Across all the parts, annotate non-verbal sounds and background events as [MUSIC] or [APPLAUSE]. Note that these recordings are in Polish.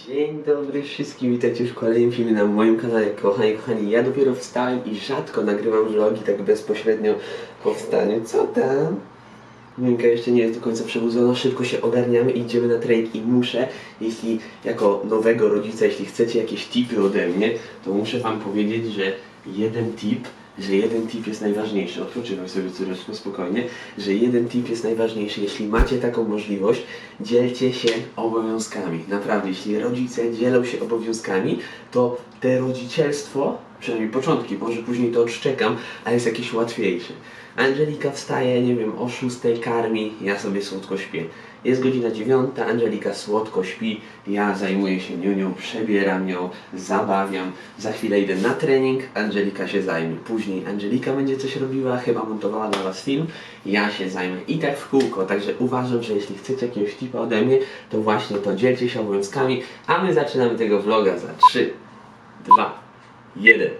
Dzień dobry wszystkim, witajcie w kolejnym filmie na moim kanale. Kochani, kochani, ja dopiero wstałem i rzadko nagrywam vlogi tak bezpośrednio po wstaniu. Co tam? Minka jeszcze nie jest do końca przebudzona, szybko się ogarniamy i idziemy na trening i muszę, jeśli jako nowego rodzica, jeśli chcecie jakieś tipy ode mnie, to muszę wam powiedzieć, że jeden tip, że jeden tip jest najważniejszy. Odpoczywaj sobie córeczko spokojnie, że jeden tip jest najważniejszy. Jeśli macie taką możliwość, dzielcie się obowiązkami. Naprawdę, jeśli rodzice dzielą się obowiązkami, to te rodzicielstwo, przynajmniej początki, może później to odszczekam, ale jest jakieś łatwiejsze. Angelika wstaje, nie wiem, o 6 karmi, ja sobie słodko śpię. Jest godzina 9, Angelika słodko śpi, ja zajmuję się niunią, przebieram ją, zabawiam. Za chwilę idę na trening, Angelika się zajmie. Później Angelika będzie coś robiła, chyba montowała dla Was film, ja się zajmę. I tak w kółko, także uważam, że jeśli chcecie jakiegoś tipa ode mnie, to właśnie to dzielcie się obowiązkami, a my zaczynamy tego vloga za 3, 2, 1.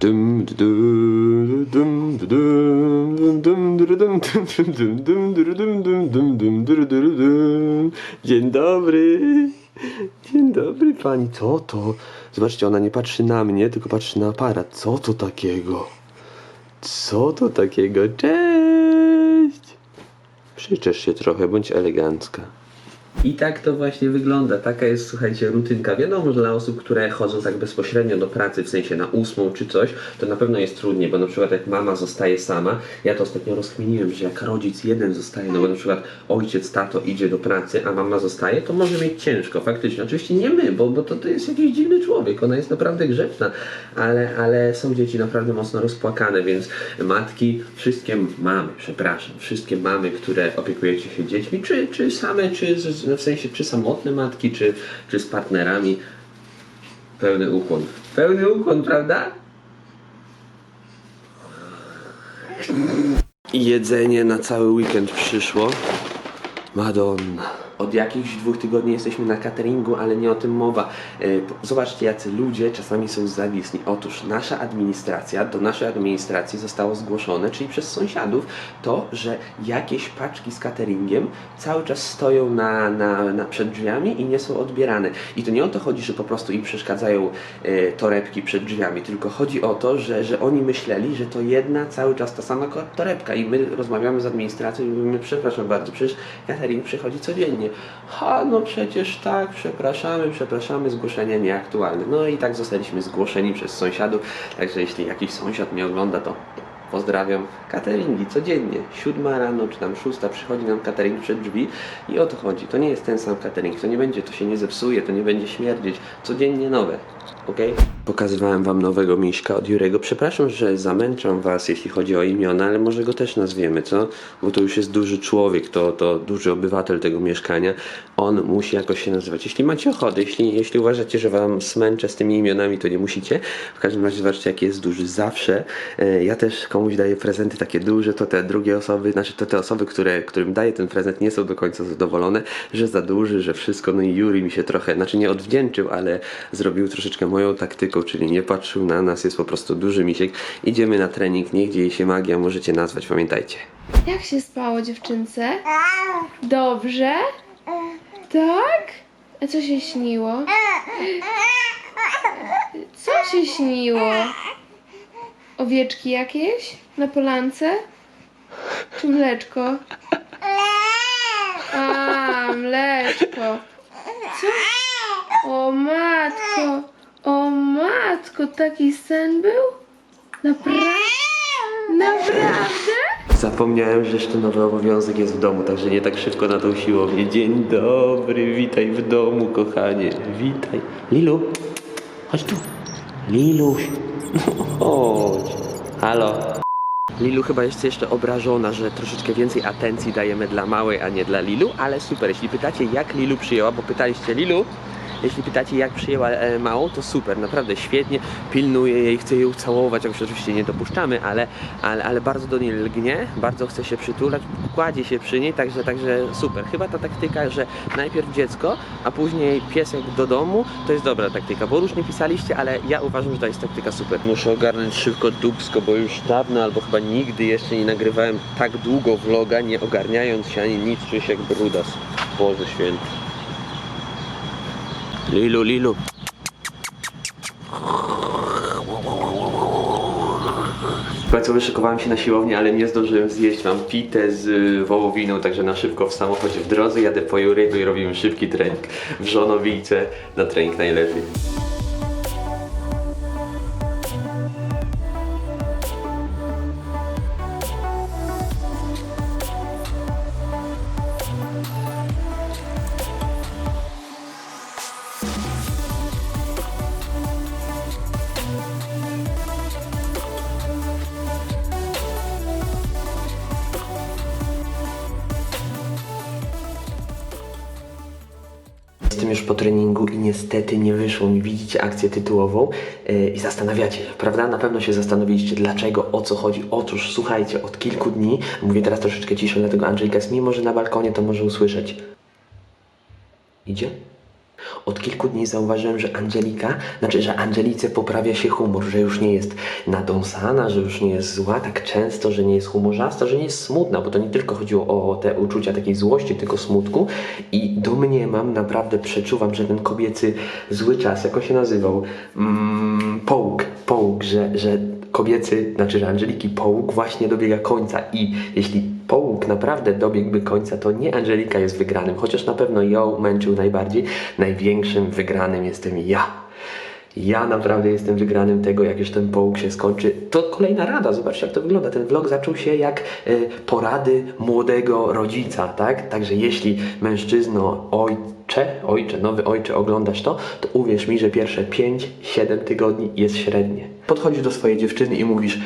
Dum, du, du, dum, du, dum, dum, du, dum, dum, dum, dum, du, dum, dum, dum, dum, du, du, du, dum. Dzień dobry. Dzień dobry pani. Co to? Zobaczcie, ona nie patrzy na mnie, tylko patrzy na aparat. Co to takiego? Co to takiego? Cześć! Przyczesz się trochę, bądź elegancka. I tak to właśnie wygląda. Taka jest, słuchajcie, rutynka. Wiadomo, że dla osób, które chodzą tak bezpośrednio do pracy, w sensie na ósmą czy coś, to na pewno jest trudniej, bo na przykład jak mama zostaje sama, ja to ostatnio rozkminiłem, że jak rodzic jeden zostaje, no bo na przykład ojciec, tato idzie do pracy, a mama zostaje, to może mieć ciężko, faktycznie. Oczywiście nie my, bo, bo to, to jest jakiś dziwny człowiek, ona jest naprawdę grzeczna, ale, ale są dzieci naprawdę mocno rozpłakane, więc matki, wszystkie mamy, przepraszam, wszystkie mamy, które opiekujecie się dziećmi, czy, czy same, czy z, w sensie, czy samotne matki, czy, czy z partnerami, pełny ukłon. Pełny ukłon, prawda? Jedzenie na cały weekend przyszło. Madonna. Od jakichś dwóch tygodni jesteśmy na cateringu, ale nie o tym mowa. E, Zobaczcie, jacy ludzie czasami są zawisni. Otóż nasza administracja, do naszej administracji zostało zgłoszone, czyli przez sąsiadów, to, że jakieś paczki z cateringiem cały czas stoją na, na, na przed drzwiami i nie są odbierane. I to nie o to chodzi, że po prostu im przeszkadzają e, torebki przed drzwiami, tylko chodzi o to, że, że oni myśleli, że to jedna cały czas ta sama torebka i my rozmawiamy z administracją i mówimy, przepraszam bardzo, przecież catering przychodzi codziennie. Ha, no przecież tak, przepraszamy, przepraszamy, zgłoszenie nieaktualne. No i tak zostaliśmy zgłoszeni przez sąsiadów, także jeśli jakiś sąsiad mnie ogląda, to pozdrawiam. Cateringi codziennie, siódma rano czy tam szósta przychodzi nam catering przed drzwi i o to chodzi. To nie jest ten sam catering, to nie będzie, to się nie zepsuje, to nie będzie śmierdzieć. Codziennie nowe, ok? Pokazywałem wam nowego miśka od Jurego. Przepraszam, że zamęczam was, jeśli chodzi o imiona, ale może go też nazwiemy, co? Bo to już jest duży człowiek, to, to duży obywatel tego mieszkania. On musi jakoś się nazywać. Jeśli macie ochotę, jeśli, jeśli uważacie, że wam smęczę z tymi imionami, to nie musicie. W każdym razie zobaczcie, jaki jest duży zawsze. E, Ja też komuś daję prezenty takie duże, to te drugie osoby, znaczy to te osoby, które, którym daję ten prezent, nie są do końca zadowolone, że za duży, że wszystko. No i Juri mi się trochę, znaczy nie odwdzięczył, ale zrobił troszeczkę moją taktyką, czyli nie patrzył na nas, jest po prostu duży misiek. Idziemy na trening, niech dzieje się magia, możecie nazwać, pamiętajcie. Jak się spało dziewczynce? Dobrze? Tak? A co się śniło? Co się śniło? Owieczki jakieś? Na polance? Czy mleczko? A, mleczko. Co? O matko! O matko, taki sen był? Naprawdę? Naprawdę? Zapomniałem, że jeszcze nowy obowiązek jest w domu, także nie tak szybko na tą siłownię. Dzień dobry, witaj w domu, kochanie. Witaj. Lilu, chodź tu. Liluś, [LAUGHS] chodź. Halo. Lilu chyba jest jeszcze obrażona, że troszeczkę więcej atencji dajemy dla małej, a nie dla Lilu, ale super. Jeśli pytacie, jak Lilu przyjęła, bo pytaliście Lilu, jeśli pytacie, jak przyjęła e, małą, to super, naprawdę świetnie. Pilnuje jej, chce jej ucałować, się oczywiście nie dopuszczamy, ale, ale, ale bardzo do niej lgnie, bardzo chce się przytulać, kładzie się przy niej, także, także super. Chyba ta taktyka, że najpierw dziecko, a później piesek do domu, to jest dobra taktyka, bo różnie pisaliście, ale ja uważam, że to jest taktyka super. Muszę ogarnąć szybko dubsko, bo już dawno albo chyba nigdy jeszcze nie nagrywałem tak długo vloga, nie ogarniając się ani nic, czuję się jak brudas. Boże święty. Lilu, Lilu. Słuchajcie, wyszykowałem się na siłownię, ale nie zdążyłem zjeść. Mam pitę z wołowiną, także na szybko w samochodzie w drodze jadę po Jurego i robimy szybki trening. W żonowijce na trening najlepiej. Już po treningu i niestety nie wyszło mi. Widzicie akcję tytułową yy, i zastanawiacie się, prawda? Na pewno się zastanowiliście, dlaczego, o co chodzi. Otóż, słuchajcie, od kilku dni, mówię teraz troszeczkę ciszej, dlatego Angelika jest mimo, że na balkonie, to może usłyszeć. Idzie? Od kilku dni zauważyłem, że Angelika, znaczy, że Angelice poprawia się humor, że już nie jest nadąsana, że już nie jest zła tak często, że nie jest humorzasta, że nie jest smutna, bo to nie tylko chodziło o te uczucia takiej złości, tylko smutku. I domniemam, naprawdę przeczuwam, że ten kobiecy zły czas, jak on się nazywał, mm, połóg, połóg, że, że kobiecy, znaczy, że Angeliki połóg właśnie dobiega końca i jeśli połóg naprawdę dobiegłby końca, to nie Angelika jest wygranym, chociaż na pewno ją męczył najbardziej. Największym wygranym jestem ja. Ja naprawdę jestem wygranym tego, jak już ten połóg się skończy. To kolejna rada, zobaczcie jak to wygląda. Ten vlog zaczął się jak e, porady młodego rodzica, tak? Także jeśli mężczyzno, ojcze, ojcze, nowy ojcze oglądasz to, to uwierz mi, że pierwsze 5-7 tygodni jest średnie. Podchodzisz do swojej dziewczyny i mówisz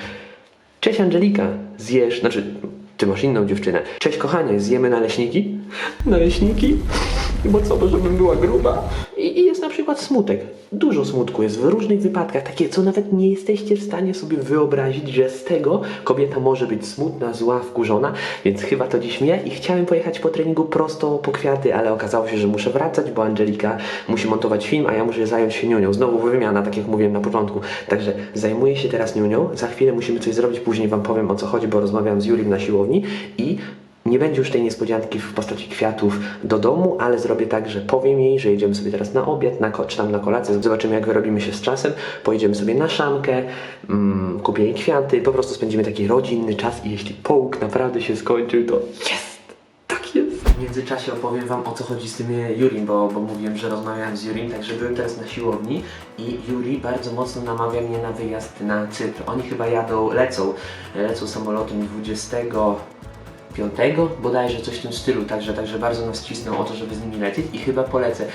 Cześć Angelika, zjesz, znaczy ty masz inną dziewczynę. Cześć kochanie, zjemy naleśniki? Naleśniki? Bo co, bo żebym była gruba? I, I jest na przykład smutek. Dużo smutku jest w różnych wypadkach, takie co nawet nie jesteście w stanie sobie wyobrazić, że z tego kobieta może być smutna, zła, wkurzona, więc chyba to dziś mnie i chciałem pojechać po treningu prosto po kwiaty, ale okazało się, że muszę wracać, bo Angelika musi montować film, a ja muszę zająć się niunią. Znowu wymiana, tak jak mówiłem na początku. Także zajmuję się teraz niunią, za chwilę musimy coś zrobić, później wam powiem o co chodzi, bo rozmawiam z Jurim na siłowni i nie będzie już tej niespodzianki w postaci kwiatów do domu, ale zrobię tak, że powiem jej, że jedziemy sobie teraz na obiad, na czy tam na kolację. Zobaczymy, jak wyrobimy się z czasem. Pojedziemy sobie na szamkę, mm, kupię jej kwiaty, po prostu spędzimy taki rodzinny czas i jeśli połóg naprawdę się skończył, to jest! Tak jest! W międzyczasie opowiem wam o co chodzi z tym Jurim, bo, bo mówiłem, że rozmawiałem z Jurim, także byłem teraz na siłowni i Juri bardzo mocno namawia mnie na wyjazd na Cypr. Oni chyba jadą, lecą, lecą samolotem 20 piątego, bodajże coś w tym stylu, także, także bardzo nas cisną o to, żeby z nimi lecieć i chyba polecę.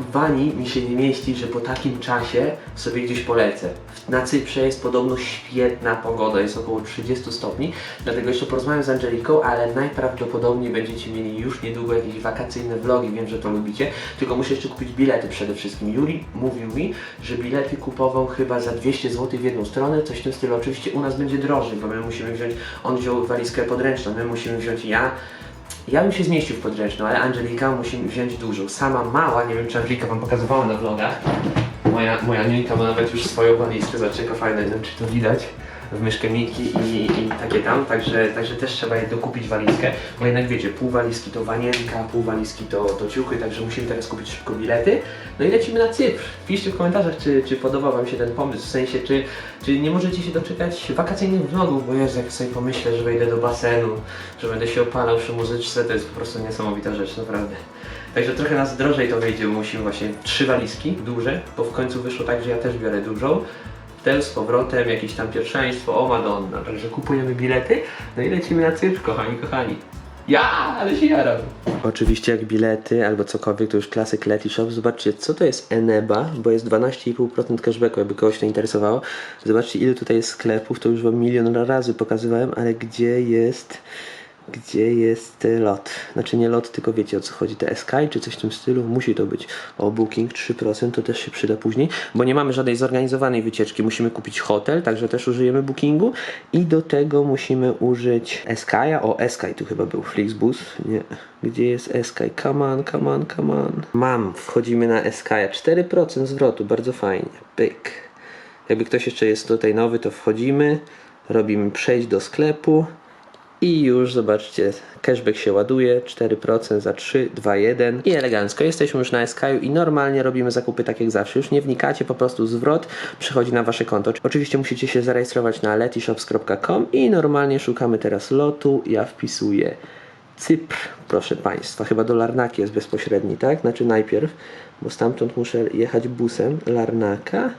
Wani mi się nie mieści, że po takim czasie sobie gdzieś polecę. Na Cyprze jest podobno świetna pogoda, jest około 30 stopni, dlatego jeszcze porozmawiam z Angeliką, ale najprawdopodobniej będziecie mieli już niedługo jakieś wakacyjne vlogi, wiem, że to lubicie, tylko muszę jeszcze kupić bilety przede wszystkim. Juri mówił mi, że bilety kupował chyba za 200 zł w jedną stronę, coś w tym stylu. Oczywiście u nas będzie drożej, bo my musimy wziąć, on wziął walizkę podręczną, my musimy wziąć ja, ja bym się zmieścił w podręczną, ale Angelika musi wziąć dużą. Sama mała, nie wiem czy Angelika wam pokazywała na vlogach. Moja, moja Angelika ma nawet już swoją walizkę, zobaczcie jaka fajna, nie wiem czy to widać w myszkę Miki i, i takie tam, także, także też trzeba je dokupić walizkę, bo jednak wiecie, pół walizki to wanienka, pół walizki to, to ciuchy, także musimy teraz kupić szybko bilety. No i lecimy na Cypr. Piszcie w komentarzach, czy, czy podoba wam się ten pomysł, w sensie, czy, czy nie możecie się doczekać wakacyjnych vlogów, bo Jezu, jak sobie pomyślę, że wejdę do basenu, że będę się opalał przy muzyczce, to jest po prostu niesamowita rzecz, naprawdę. Także trochę nas drożej to wyjdzie, bo musimy właśnie trzy walizki duże, bo w końcu wyszło tak, że ja też biorę dużą. Wtem z powrotem, jakieś tam pierwszeństwo, o Madonna, także kupujemy bilety, no i lecimy na Cypr, kochani, kochani. Ja, ale się jaram. Oczywiście jak bilety albo cokolwiek, to już klasyk Leti Shop. Zobaczcie, co to jest Eneba, bo jest 12,5% cashbacku, jakby kogoś to interesowało. Zobaczcie, ile tutaj jest sklepów, to już wam milion razy pokazywałem, ale gdzie jest... Gdzie jest lot? Znaczy nie lot, tylko wiecie o co chodzi. Te Sky czy coś w tym stylu? Musi to być. O, booking 3% to też się przyda później, bo nie mamy żadnej zorganizowanej wycieczki. Musimy kupić hotel, także też użyjemy bookingu i do tego musimy użyć Sky'a. O, Sky tu chyba był. Flixbus? Nie. Gdzie jest Sky? Come on, come on, come on. Mam. Wchodzimy na Sky'a. 4% zwrotu. Bardzo fajnie. Pyk. Jakby ktoś jeszcze jest tutaj nowy, to wchodzimy. Robimy przejść do sklepu I już zobaczcie, cashback się ładuje, 4% za 3, 2, 1 i elegancko. Jesteśmy już na SKU i normalnie robimy zakupy tak jak zawsze. Już nie wnikacie, po prostu zwrot przychodzi na wasze konto. Oczywiście musicie się zarejestrować na letyshops.com i normalnie szukamy teraz lotu. Ja wpisuję Cypr, proszę Państwa. Chyba do Larnaki jest bezpośredni, tak? Znaczy najpierw, bo stamtąd muszę jechać busem. Larnaka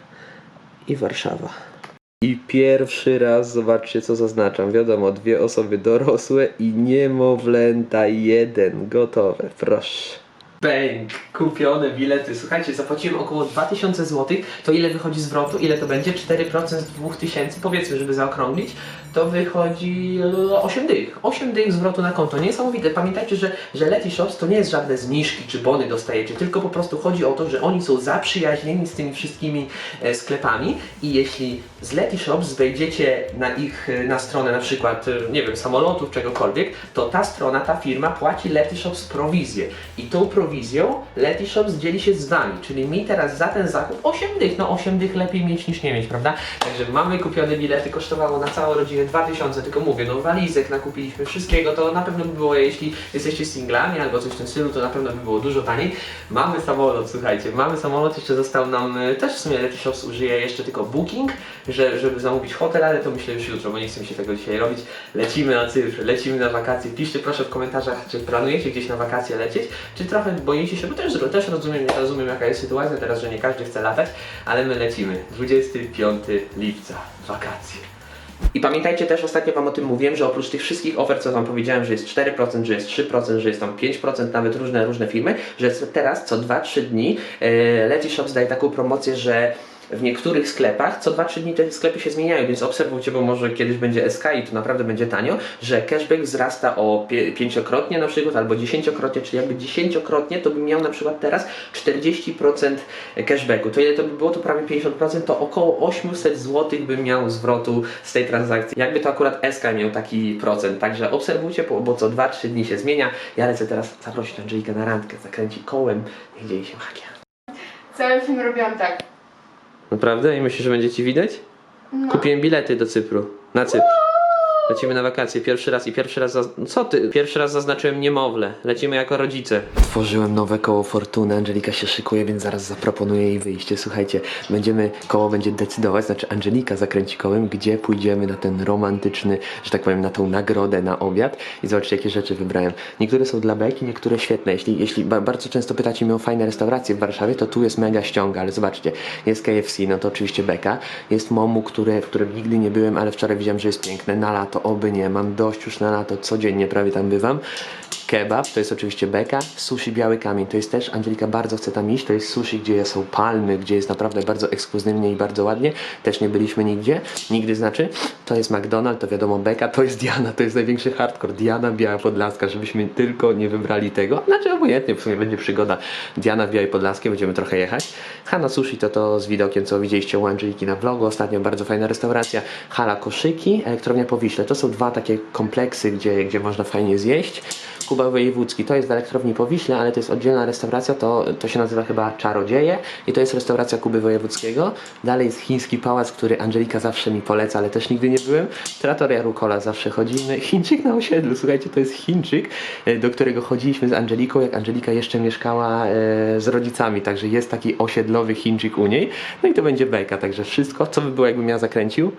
i Warszawa. I pierwszy raz zobaczcie, co zaznaczam. Wiadomo, dwie osoby dorosłe i niemowlęta jeden. Gotowe, proszę. Bęk, kupione bilety. Słuchajcie, zapłaciłem około 2000 zł. To ile wychodzi zwrotu? Ile to będzie? 4% z 2000, powiedzmy, żeby zaokrąglić. To wychodzi e, 8 dych. 8 dych zwrotu na konto. Niesamowite. Pamiętajcie, że, że Shops to nie jest żadne zniżki czy bony dostajecie, tylko po prostu chodzi o to, że oni są zaprzyjaźnieni z tymi wszystkimi e, sklepami i jeśli z Leti Shops wejdziecie na ich e, na stronę na przykład, e, nie wiem, samolotów, czegokolwiek, to ta strona, ta firma płaci Leti Shops prowizję i tą prowizją Leti Shops dzieli się z wami, czyli mi teraz za ten zakup 8 dych, no 8 dych lepiej mieć niż nie mieć, prawda? Także mamy kupione bilety, kosztowało na całą rodzinę 2000, tylko mówię, no walizek nakupiliśmy, wszystkiego, to na pewno by było, jeśli jesteście singlami albo coś w tym stylu, to na pewno by było dużo taniej. Mamy samolot, słuchajcie, mamy samolot, jeszcze został nam, y, też w sumie Leti Shops użyje jeszcze tylko booking, że, żeby zamówić hotel, ale to myślę już jutro, bo nie chcę mi się tego dzisiaj robić. Lecimy na Cypr, lecimy na wakacje. Piszcie proszę w komentarzach, czy planujecie gdzieś na wakacje lecieć, czy trochę boicie się, bo też, też rozumiem, rozumiem jaka jest sytuacja teraz, że nie każdy chce latać, ale my lecimy. 25 lipca, wakacje. I pamiętajcie też, ostatnio Wam o tym mówiłem, że oprócz tych wszystkich ofert, co Wam powiedziałem, że jest 4%, że jest 3%, że jest tam 5%, nawet różne, różne firmy, że teraz co 2-3 dni e, Leti Shops daje taką promocję, że w niektórych sklepach co 2-3 dni te sklepy się zmieniają, więc obserwujcie, bo może kiedyś będzie SK i to naprawdę będzie tanio, że cashback wzrasta o pięciokrotnie na przykład, albo dziesięciokrotnie, czyli jakby dziesięciokrotnie, to bym miał na przykład teraz 40% cashbacku. To ile to by było? To prawie 50%, to około 800 zł bym miał zwrotu z tej transakcji. Jakby to akurat SK miał taki procent, także obserwujcie, bo co 2-3 dni się zmienia. Ja lecę teraz zaprosić Angelikę na randkę, zakręci kołem, niech dzieje się magia. Cały film robiłam tak. Naprawdę? I myślisz, że będzie ci widać? No. Kupiłem bilety do Cypru. Na Cypr. Lecimy na wakacje pierwszy raz i pierwszy raz. Zaz... Co ty? Pierwszy raz zaznaczyłem niemowlę. Lecimy jako rodzice. Tworzyłem nowe koło fortuny. Angelika się szykuje, więc zaraz zaproponuję jej wyjście. Słuchajcie, będziemy. Koło będzie decydować, znaczy Angelika zakręci kołem, gdzie pójdziemy na ten romantyczny, że tak powiem, na tą nagrodę na obiad. I zobaczcie, jakie rzeczy wybrałem. Niektóre są dla beki, niektóre świetne. Jeśli, jeśli ba bardzo często pytacie mnie o fajne restauracje w Warszawie, to tu jest mega ściąga, ale zobaczcie, jest KFC, no to oczywiście beka. Jest Momu, które, w którym nigdy nie byłem, ale wczoraj widziałem, że jest piękne. Na lato, oby nie, mam dość już na lato, codziennie prawie tam bywam. Kebab, to jest oczywiście beka. Sushi Biały Kamień, to jest też, Angelika bardzo chce tam iść, to jest sushi, gdzie są palmy, gdzie jest naprawdę bardzo ekskluzywnie i bardzo ładnie. Też nie byliśmy nigdzie, nigdy znaczy. To jest McDonald's, to wiadomo beka, to jest Diana, to jest największy hardcore. Diana Biała Podlaska, żebyśmy tylko nie wybrali tego. Znaczy obojętnie, w sumie będzie przygoda. Diana w Białej Podlaskiej, będziemy trochę jechać. Hana Sushi to to z widokiem, co widzieliście u Angeliki na vlogu. Ostatnio bardzo fajna restauracja. Hala Koszyki, Elektrownia Powiśle. To są dwa takie kompleksy, gdzie, gdzie można fajnie zjeść. Kuba Wojewódzki to jest w elektrowni Powiśle, ale to jest oddzielna restauracja, to, to się nazywa chyba Czarodzieje i to jest restauracja Kuby Wojewódzkiego. Dalej jest chiński pałac, który Angelika zawsze mi poleca, ale też nigdy nie byłem. Trattoria Rucola zawsze chodzimy. Chińczyk na osiedlu, słuchajcie, to jest Chińczyk, e, do którego chodziliśmy z Angeliką, jak Angelika jeszcze mieszkała e, z rodzicami, także jest taki osiedlowy Chińczyk u niej. No i to będzie beka, także wszystko, co by było jakbym ja zakręcił?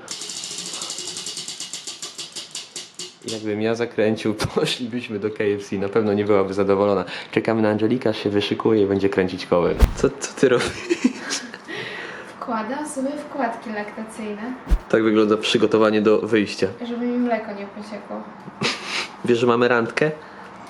Jakbym ja zakręcił, [LAUGHS] poszlibyśmy do KFC. Na pewno nie byłaby zadowolona. Czekamy na Angelika, się wyszykuje i będzie kręcić kołem. Co, co ty robisz? Wkładam sobie wkładki laktacyjne, Tak wygląda przygotowanie do wyjścia. żeby mi mleko nie pociekło. Wiesz, że mamy randkę?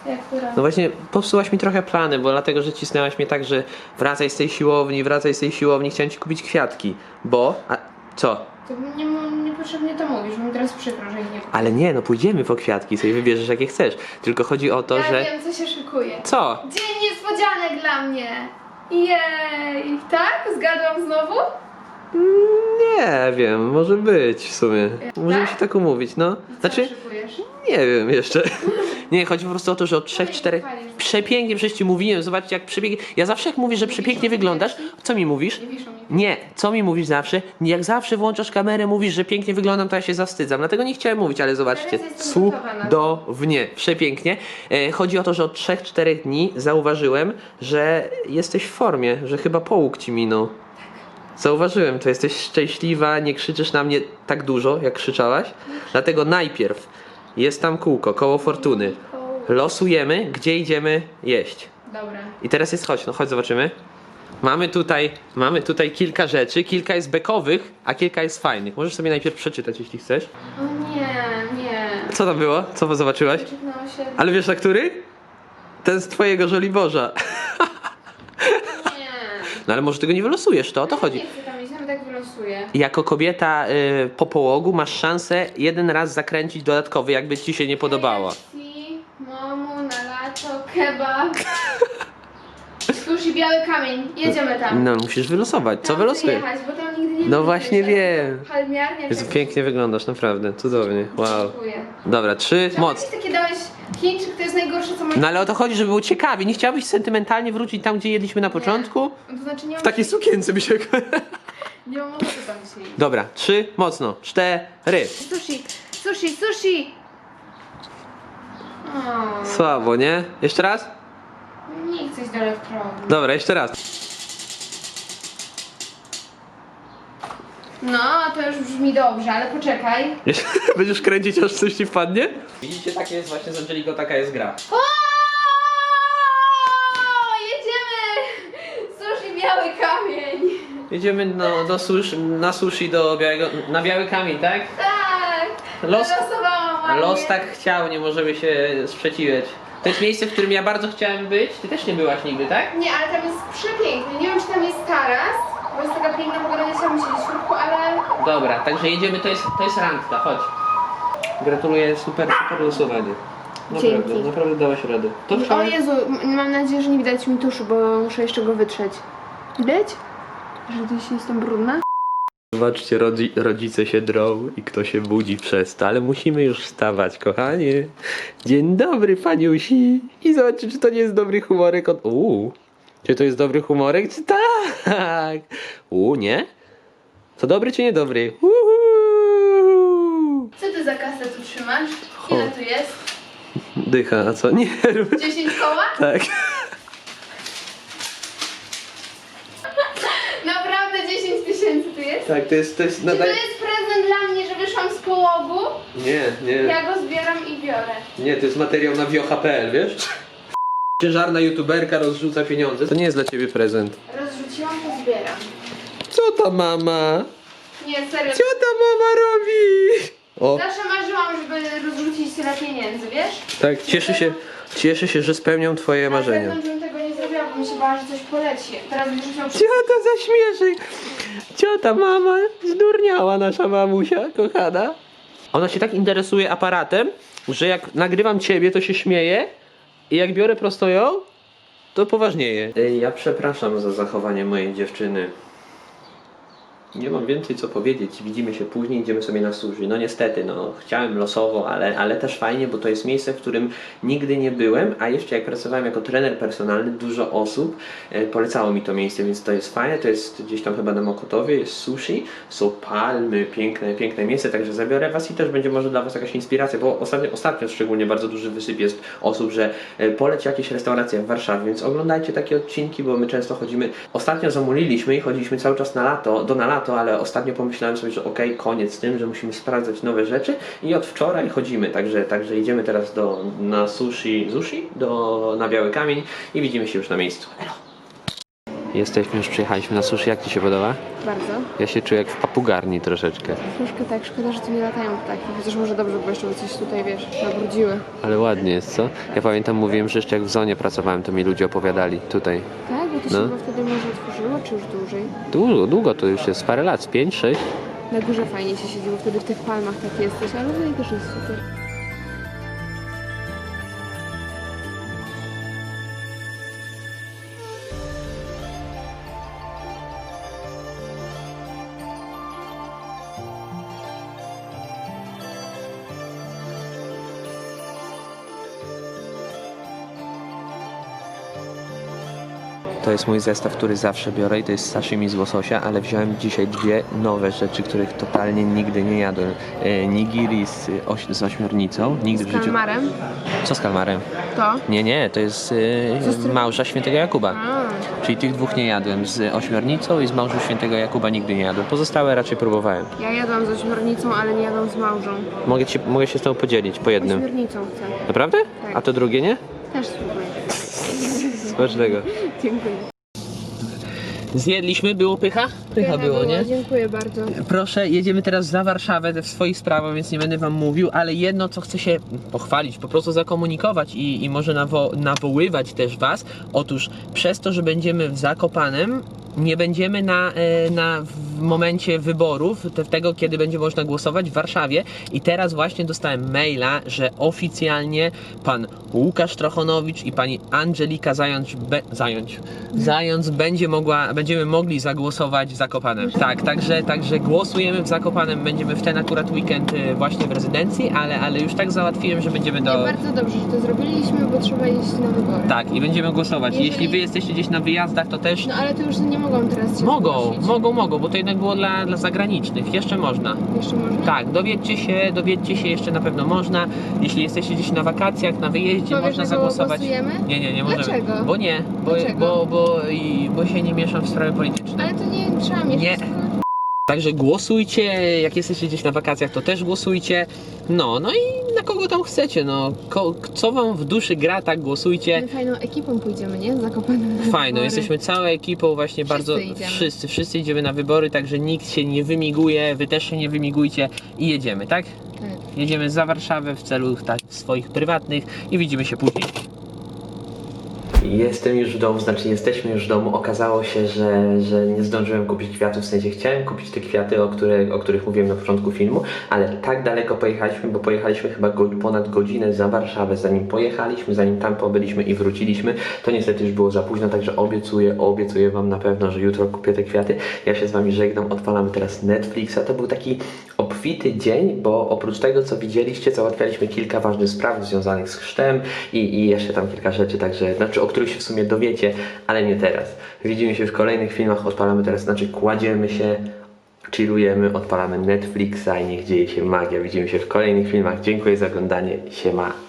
Jak która? No właśnie, popsułaś mi trochę plany, bo dlatego, że cisnęłaś mnie tak, że wracaj z tej siłowni, wracaj z tej siłowni, chciałem ci kupić kwiatki. Bo... A, co? To nie, niepotrzebnie to mówisz, bo mi teraz przykro, że ich nie Ale nie, no pójdziemy po kwiatki, sobie wybierzesz jakie chcesz. Tylko chodzi o to, Ja że... wiem, co się szykuje. Co? Dzień niespodzianek dla mnie! Jej! Tak? Zgadłam znowu? Nie wiem, może być w sumie. Możemy Tak? się tak umówić, no. Znaczy, szykujesz? nie wiem jeszcze. [LAUGHS] Nie, chodzi po prostu o to, że od 3-4. chwalisz. przepięknie, przecież ci mówiłem, zobaczcie jak przepięknie. Ja zawsze jak mówię, że przepięknie wyglądasz, co mi mówisz? Nie wiszą mi. Nie, co mi mówisz zawsze? Jak zawsze włączasz kamerę, mówisz, że pięknie wyglądam, to ja się zawstydzam. Dlatego nie chciałem mówić, ale zobaczcie. Teraz jestem gotowa na to. Cudownie, przepięknie. E, chodzi o to, że od 3-4 dni zauważyłem, że jesteś w formie, że chyba połóg ci minął. Zauważyłem to, jesteś szczęśliwa, nie krzyczysz na mnie tak dużo, jak krzyczałaś. Dlatego najpierw jest tam kółko, koło fortuny. Losujemy, gdzie idziemy jeść. Dobra. I teraz jest chodź, no chodź zobaczymy. Mamy tutaj, mamy tutaj kilka rzeczy, kilka jest bekowych, a kilka jest fajnych. Możesz sobie najpierw przeczytać, jeśli chcesz. O nie, nie. Co tam było? Co zobaczyłaś? Czytnęło się. Ale wiesz na który? Ten z twojego Żoliborza. [LAUGHS] No ale może tego nie wylosujesz, to o to chodzi. Nie chcę tam iść, nawet tak wylosuję. Jako kobieta y, po połogu masz szansę jeden raz zakręcić dodatkowy, jakby ci się nie podobało. KFC, Momu, na lato, kebab. [LAUGHS] Sushi, biały kamień. Jedziemy tam. No musisz wylosować, co Tam chcę wylosujesz? jechać, bo tam nigdy nie No byliśmy właśnie jeszcze. wiem. Jezu, tak- pięknie wyglądasz, naprawdę, cudownie, wow. Dziękuję. Dobra, trzy, moc. jakieś takie dałeś Chińczyk, to jest najgorsze co masz. No ale o to chodzi, żeby było ciekawie. Nie chciałabyś sentymentalnie wrócić tam, gdzie jedliśmy na początku? To znaczy nie mam, W takiej sukience by się... [LAUGHS] nie mam ochoty tam się iść. Dobra, trzy, mocno, cztery. Sushi, sushi, sushi! O, Słabo, nie? Jeszcze raz? nie chcę iść do elektrowni. Dobra, jeszcze raz. No, to już brzmi dobrze, ale poczekaj. [LAUGHS] Będziesz kręcić, aż coś ci wpadnie? Widzicie, takie jest właśnie z Angelico, taka jest gra. O! Jedziemy! Sushi, biały kamień! Jedziemy no, do sushi, na sushi do białego, na biały kamień, tak? Tak! Los- Wylosowałam ładnie. Los tak chciał, nie możemy się sprzeciwiać. To jest miejsce, w którym ja bardzo chciałem być. Ty też nie byłaś nigdy, tak? Nie, ale tam jest przepięknie. Nie wiem, czy tam jest taras, bo jest taka piękna pogoda, nie chciałam siedzieć w środku, ale... Dobra, także jedziemy, to jest, to jest randka, chodź. Gratuluję, super, super losowanie. Naprawdę, Dzięki. naprawdę dałaś radę. To O. Jezu, m- mam nadzieję, że nie widać mi tuszu, bo muszę jeszcze go wytrzeć. Widać? Że się jestem brudna? Zobaczcie, rodzi, rodzice się drą i kto się budzi przez to, ale musimy już wstawać, kochanie. Dzień dobry, paniusi. I zobaczcie, czy to nie jest dobry humorek od... Uuu. Czy to jest dobry humorek? Czy tak? Uuu, nie? To dobry czy niedobry? Uuu. Co ty za kasę tu trzymasz? Ile tu jest? Dycha, a co? Nie [LAUGHS] rób. 10 koła? Tak. Naprawdę 10 tysięcy tu jest? Tak, to jest... To jest Czy to jest prezent dla mnie, że wyszłam z połogu? Nie, nie. Ja go zbieram i biorę. Nie, to jest materiał na wiocha.pl, wiesz? [LAUGHS] Ciężarna youtuberka rozrzuca pieniądze. To nie jest dla ciebie prezent. Rozrzuciłam, to zbieram. Co ta mama? Nie, serio. Co ta mama robi? O, Zawsze marzyłam, żeby rozrzucić tyle pieniędzy, wiesz? tak, cieszę się, cieszę się, że spełnią twoje marzenia. zewnątrz bym tego nie zrobiła, bo mi się bała, że coś poleci. Teraz będziesz musiał... Ciota zaśmieszy. Ciota mama, zdurniała nasza mamusia, kochana. Ona się tak interesuje aparatem, że jak nagrywam ciebie, to się śmieje i jak biorę prosto ją, to poważnieje. Ja przepraszam za zachowanie mojej dziewczyny. Nie mam więcej co powiedzieć. Widzimy się później, idziemy sobie na sushi. No niestety, no chciałem losowo, ale, ale też fajnie, bo to jest miejsce, w którym nigdy nie byłem, a jeszcze jak pracowałem jako trener personalny, dużo osób e, polecało mi to miejsce, więc to jest fajne. To jest gdzieś tam chyba na Mokotowie, jest sushi, są palmy, piękne, piękne miejsce, także zabiorę Was i też będzie może dla Was jakaś inspiracja, bo ostatnio, ostatnio szczególnie bardzo duży wysyp jest osób, że e, poleć jakieś restauracje w Warszawie, więc oglądajcie takie odcinki, bo my często chodzimy. Ostatnio zamuliliśmy i chodziliśmy cały czas na lato, do na lato, ale ostatnio pomyślałem sobie, że okej, koniec z tym, że musimy sprawdzać nowe rzeczy i od wczoraj chodzimy, także, także idziemy teraz do, na sushi, sushi, do, na Biały Kamień i widzimy się już na miejscu. Elo! Jesteśmy, już przyjechaliśmy na sushi, jak Ci się podoba? Bardzo. Ja się czuję jak w papugarni troszeczkę, Troszkę tak, szkoda, że tu nie latają ptaki. Chociaż może dobrze, bo jeszcze by coś tutaj, wiesz, nabrudziły. ale ładnie jest, co? Ja pamiętam, mówiłem, że jeszcze jak w zonie pracowałem, to mi ludzie opowiadali tutaj. Tak? Bo to się No. chyba wtedy może czy już dłużej? Długo, długo to już jest, parę lat, z pięć, sześć. Na górze fajnie się siedzi, bo wtedy w tych palmach tak jesteś, ale tutaj też jest super. To jest mój zestaw, który zawsze biorę i to jest sashimi z łososia, ale wziąłem dzisiaj dwie nowe rzeczy, których totalnie nigdy nie jadłem. E, nigiri z, oś, z ośmiornicą. Nigdy w Z życiu. kalmarem. Co z kalmarem? To? Nie, nie, to jest e, małża świętego Jakuba. A, Czyli tych dwóch nie jadłem. Z ośmiornicą i z małżą świętego Jakuba nigdy nie jadłem. Pozostałe raczej próbowałem. ja jadłam z ośmiornicą, ale nie jadłam z małżą. Mogę, ci, mogę się z tobą podzielić po jednym. Ośmiornicą chcę. Naprawdę? Tak. A to drugie nie? Też spróbuję. Smacznego. Dziękuję. Zjedliśmy, było pycha? Pycha było, nie? Dziękuję bardzo. Proszę, jedziemy teraz za Warszawę w swoich sprawach, więc nie będę wam mówił, ale jedno, co chcę się pochwalić, po prostu zakomunikować i, i może nawo- nawoływać też was. Otóż przez to, że będziemy w Zakopanem, nie będziemy na, e, na w momencie wyborów, te, tego kiedy będzie można głosować w Warszawie i teraz właśnie dostałem maila, że oficjalnie pan Łukasz Trochonowicz i pani Angelika Zając, be, Zająć, Zając będzie mogła, będziemy mogli zagłosować w Zakopanem. Tak, także, także głosujemy w Zakopanem, będziemy w ten akurat weekend e, właśnie w rezydencji, ale, ale już tak załatwiłem, że będziemy do... bardzo dobrze, że to zrobiliśmy, bo trzeba iść na wybory. Tak, i będziemy głosować. Jeżeli- Jeśli wy jesteście gdzieś na wyjazdach, to też No ale to już nie mogą teraz się mogą, zgłosić. mogą, mogą, bo to jednak było dla, dla zagranicznych. Jeszcze można. Jeszcze można? Tak, dowiedzcie się, dowiedzcie się, jeszcze na pewno można. Jeśli jesteście gdzieś na wakacjach, na wyjeździe, Powiesz, można na kogo zagłosować. głosujemy? Nie, nie, nie możemy. Dlaczego? Bo nie, bo, Dlaczego? bo, bo, i, bo się nie mieszam w sprawy polityczne. Ale to nie trzeba mieć. Nie. Także głosujcie, jak jesteście gdzieś na wakacjach, to też głosujcie. No, no i na kogo tam chcecie, no. Ko, co wam w duszy gra, tak głosujcie. My fajną ekipą pójdziemy, nie? Zakopanym. Fajno, jesteśmy całą ekipą właśnie bardzo. idziemy. Wszyscy, wszyscy idziemy na wybory, także nikt się nie wymiguje, wy też się nie wymigujcie i jedziemy, tak? Tak. Jedziemy za Warszawę w celu tak, swoich prywatnych i widzimy się później. Jestem już w domu, znaczy jesteśmy już w domu. Okazało się, że, że nie zdążyłem kupić kwiatów, w sensie chciałem kupić te kwiaty, o, które, o których mówiłem na początku filmu, ale tak daleko pojechaliśmy, bo pojechaliśmy chyba go, ponad godzinę za Warszawę, zanim pojechaliśmy, zanim tam pobyliśmy i wróciliśmy, to niestety już było za późno, także obiecuję, obiecuję Wam na pewno, że jutro kupię te kwiaty. Ja się z Wami żegnam, odpalamy teraz Netflixa. To był taki obfity dzień, bo oprócz tego, co widzieliście, załatwialiśmy kilka ważnych spraw związanych z chrztem i, i jeszcze tam kilka rzeczy, także, znaczy, o których się w sumie dowiecie, ale nie teraz. Widzimy się w kolejnych filmach, odpalamy teraz, znaczy kładziemy się, chillujemy, odpalamy Netflixa i niech dzieje się magia. Widzimy się w kolejnych filmach. Dziękuję za oglądanie. Siema.